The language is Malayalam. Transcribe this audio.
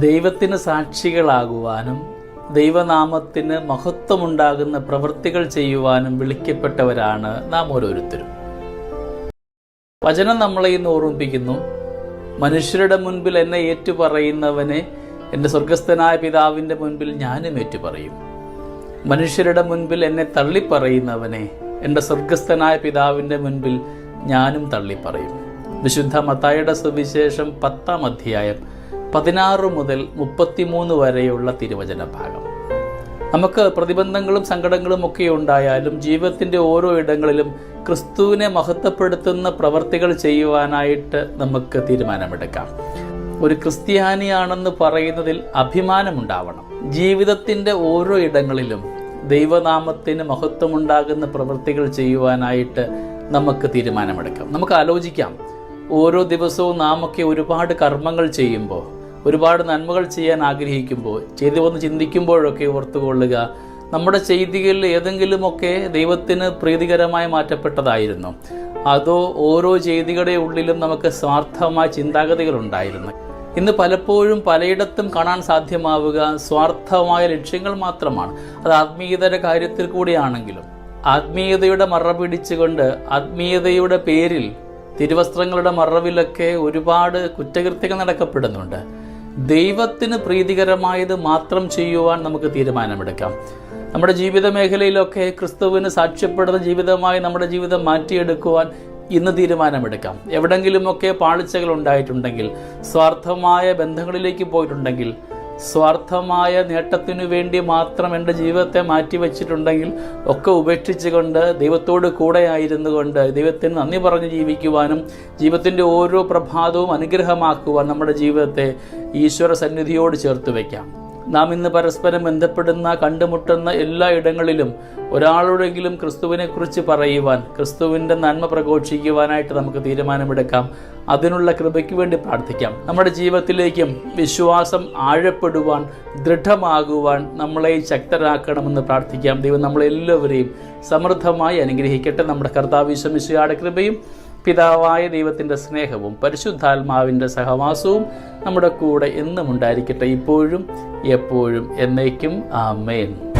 ദൈവത്തിന് സാക്ഷികളാകുവാനും ദൈവനാമത്തിന് മഹത്വമുണ്ടാകുന്ന പ്രവൃത്തികൾ ചെയ്യുവാനും വിളിക്കപ്പെട്ടവരാണ് നാം ഓരോരുത്തരും. വചനം നമ്മളെ ഇന്ന് ഓർമ്മിപ്പിക്കുന്നു. മനുഷ്യരുടെ മുൻപിൽ എന്നെ ഏറ്റുപറയുന്നവനെ എന്റെ സ്വർഗസ്ഥനായ പിതാവിന്റെ മുൻപിൽ ഞാനും ഏറ്റുപറയും. മനുഷ്യരുടെ മുൻപിൽ എന്നെ തള്ളിപ്പറയുന്നവനെ എന്റെ സ്വർഗസ്ഥനായ പിതാവിന്റെ മുൻപിൽ ഞാനും തള്ളിപ്പറയും. വിശുദ്ധ മത്തായുടെ സുവിശേഷം പത്താം അധ്യായം പതിനാറ് മുതൽ മുപ്പത്തിമൂന്ന് വരെയുള്ള തിരുവചന ഭാഗം. നമുക്ക് പ്രതിബന്ധങ്ങളും സങ്കടങ്ങളും ഒക്കെ ഉണ്ടായാലും ജീവിതത്തിന്റെ ഓരോ ഇടങ്ങളിലും ക്രിസ്തുവിനെ മഹത്വപ്പെടുത്തുന്ന പ്രവർത്തികൾ ചെയ്യുവാനായിട്ട് നമുക്ക് തീരുമാനമെടുക്കാം. ഒരു ക്രിസ്ത്യാനിയാണെന്ന് പറയുന്നതിൽ അഭിമാനമുണ്ടാവണം. ജീവിതത്തിന്റെ ഓരോ ഇടങ്ങളിലും ദൈവനാമത്തിന് മഹത്വമുണ്ടാകുന്ന പ്രവൃത്തികൾ ചെയ്യുവാനായിട്ട് നമുക്ക് തീരുമാനമെടുക്കാം. നമുക്ക് ആലോചിക്കാം. ഓരോ ദിവസവും നാമൊക്കെ ഒരുപാട് കർമ്മങ്ങൾ ചെയ്യുമ്പോൾ ഒരുപാട് നന്മകൾ ചെയ്യാൻ ആഗ്രഹിക്കുമ്പോൾ ചെയ്തു വന്ന് ചിന്തിക്കുമ്പോഴൊക്കെ ഓർത്തുകൊള്ളുക നമ്മുടെ ചെയ്തികളിൽ ഏതെങ്കിലുമൊക്കെ ദൈവത്തിന് പ്രീതികരമായി മാറ്റപ്പെട്ടതായിരുന്നു. അതോ ഓരോ ചെയ്തികളുടെ ഉള്ളിലും നമുക്ക് സ്വാർത്ഥമായ ചിന്താഗതികൾ ചിന്താഗതികളുണ്ടായിരുന്നു ഇന്ന് പലപ്പോഴും പലയിടത്തും കാണാൻ സാധ്യമാവുക സ്വാർത്ഥമായ ലക്ഷ്യങ്ങൾ മാത്രമാണ്. അത് ആത്മീയതയുടെ കാര്യത്തിൽ കൂടിയാണെങ്കിലും ആത്മീയതയുടെ മറ പിടിച്ചുകൊണ്ട് ആത്മീയതയുടെ പേരിൽ തിരുവസ്ത്രങ്ങളുടെ മറവിലൊക്കെ ഒരുപാട് കുറ്റകൃത്യങ്ങൾ നടക്കപ്പെടുന്നുണ്ട്. ദൈവത്തിന് പ്രീതികരമായത് മാത്രം ചെയ്യുവാൻ നമുക്ക് തീരുമാനമെടുക്കാം. നമ്മുടെ ജീവിത മേഖലയിലൊക്കെ ക്രിസ്തുവിന് സാക്ഷ്യപ്പെടുന്ന ജീവിതമായി നമ്മുടെ ജീവിതം മാറ്റിയെടുക്കുവാൻ ഇന്ന് തീരുമാനമെടുക്കാം. എവിടെങ്കിലുമൊക്കെ പാളിച്ചകൾ ഉണ്ടായിട്ടുണ്ടെങ്കിൽ സ്വാർത്ഥമായ ബന്ധങ്ങളിലേക്ക് പോയിട്ടുണ്ടെങ്കിൽ സ്വാർത്ഥമായ നേട്ടത്തിനു വേണ്ടി മാത്രം എന്റെ ജീവിതത്തെ മാറ്റി മാറ്റിവെച്ചിട്ടുണ്ടെങ്കിൽ ഒക്കെ ഉപേക്ഷിച്ചുകൊണ്ട് ദൈവത്തോട് കൂടെ ആയിരുന്നു കൊണ്ട് ദൈവത്തിന് നന്ദി പറഞ്ഞ് ജീവിക്കുവാനും ജീവിതത്തിന്റെ ഓരോ പ്രഭാതവും അനുഗ്രഹമാക്കുവാൻ നമ്മുടെ ജീവിതത്തെ ഈശ്വര സന്നിധിയോട് ചേർത്ത് വയ്ക്കാം. നാം ഇന്ന് പരസ്പരം ബന്ധപ്പെടുന്ന കണ്ടുമുട്ടുന്ന എല്ലാ ഇടങ്ങളിലും ഒരാളോടെങ്കിലും ക്രിസ്തുവിനെക്കുറിച്ച് പറയുവാൻ ക്രിസ്തുവിന്റെ നന്മ പ്രഘോഷിക്കുവാനായിട്ട് നമുക്ക് തീരുമാനമെടുക്കാം. അതിനുള്ള കൃപയ്ക്ക് വേണ്ടി പ്രാർത്ഥിക്കാം. നമ്മുടെ ജീവിതത്തിലേക്കും വിശ്വാസം ആഴപ്പെടുവാൻ ദൃഢമാകുവാൻ നമ്മളെ ശക്തരാക്കണമെന്ന് പ്രാർത്ഥിക്കാം. ദൈവം നമ്മളെല്ലാവരെയും സമൃദ്ധമായി അനുഗ്രഹിക്കട്ടെ. നമ്മുടെ കർത്താവിശ്വമിശയുടെ കൃപയും പിതാവായ ദൈവത്തിന്റെ സ്നേഹവും പരിശുദ്ധാത്മാവിന്റെ സഹവാസവും നമ്മുടെ കൂടെ എന്നും ഉണ്ടായിരിക്കട്ടെ. ഇപ്പോഴും എപ്പോഴും എന്നേക്കും. ആമേൻ.